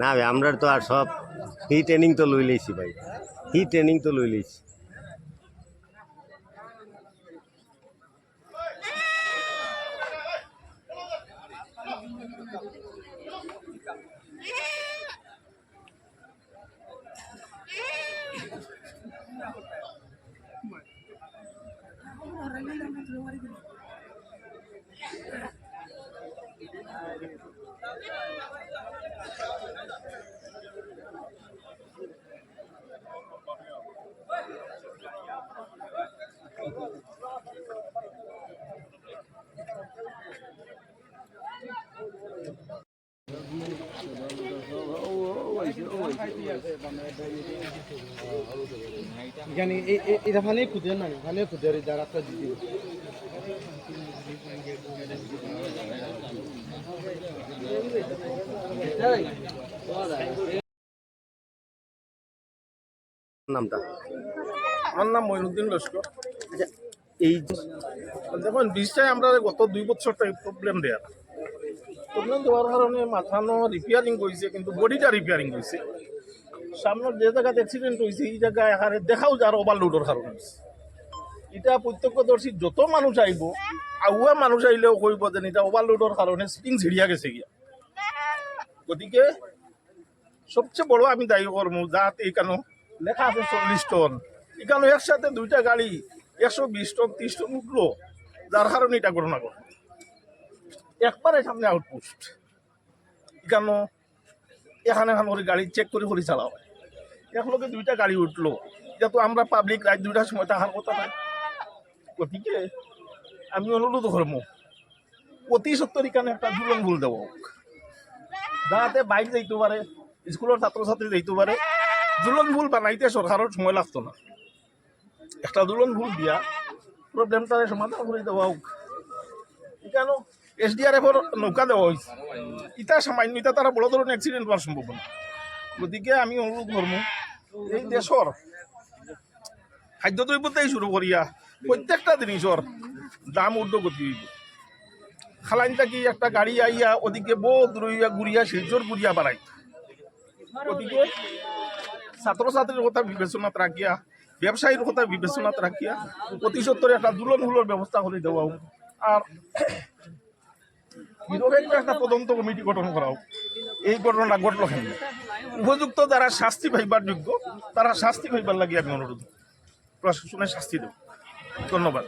না ভাই আমরা তো আর সব হি ট্রেনিং তো লই লইছি ভাই। হি ট্রেনিং তো লই লইছি। এটা না? দিতে নামটা? আমার নাম মইনুদ্দিন লস্কর। আচ্ছা এই দেখুন বিষয়ে আমরা গত দুই বছর প্রবলেম দেয়া প্রবলেম দেওয়ার কারণে মাথানো রিপেয়ারিং করছে কিন্তু বডিটা রিপেয়ারিং করছে সামনের যে জায়গাতে অ্যাক্সিডেন্ট হয়েছে এই জায়গায় এখানে দেখাও যার ওভারলোডের কারণে। এটা প্রত্যক্ষদর্শী যত মানুষ আইব আগুয়া মানুষ আইলেও কইব যে এটা ওভারলোডের কারণে স্প্রিং ছিড়িয়া গেছে গিয়া। গতিকে সবচেয়ে বড় আমি দায়ী করব যাতে এখানে লেখা আছে চল্লিশ টন, এখানে একসাথে দুইটা গাড়ি একশো বিশ টন, ত্রিশ টন উঠল, যার কারণে এটা ঘটনা ঘটে একবারে সামনে আউটপোস্ট এখানে এখানে এখানে করে গাড়ি চেক করে করে চালা হয় একলগে দুইটা গাড়ি উঠল। এটা তো আমরা পাবলিক রাত দুইটার সময় তাহার কথা নাই গতিকে আমি অনুরোধ করব, অতি সত্তর এখানে একটা দুলন ভুল দেবো যাতে বাইক যাইতে পারে, স্কুলের ছাত্রছাত্রী যাইতে পারে। দুলন ভুল বানাইতে সরকারের সময় লাগতো না। একটা দুলন ভুল দিয়া প্রবলেমটা সমাধান করে দেওয়া হোক। এখানে এসডিআরএফর নৌকা দেওয়া হয়েছে। ইটা সামান্য, ইটা তারা বড় ধরনের অ্যাক্সিডেন্ট হওয়ার সম্ভাবনা। গতিকে আমি অনুরোধ করব, এই দেশর খাদ্যদ্রব্যতেই শুরু করিয়া প্রত্যেকটা জিনিসর দাম ঊর্ধ্বগতি হইব। খালাইনটা কি একটা গাড়ি আইয়া ওদিকে বহুত রইয়া গুড়িয়া শিলচর গুড়িয়া বাড়াই ওদিকে ছাত্রছাত্রীর কথা বিবেচনাত রাখিয়া, ব্যবসায়ীর কথা বিবেচনাত রাখিয়া, অতি সত্তরে একটা দুলন হুলোর ব্যবস্থা করে দেওয়া আর একটা তদন্ত কমিটি গঠন করা হোক এই ঘটনাটা ঘটল কেন? উপযুক্ত যারা শাস্তি পাইবার যোগ্য, তারা শাস্তি পাইবার লাগে আমি অনুরোধ। প্রশাসনের শাস্তি দেব। ধন্যবাদ।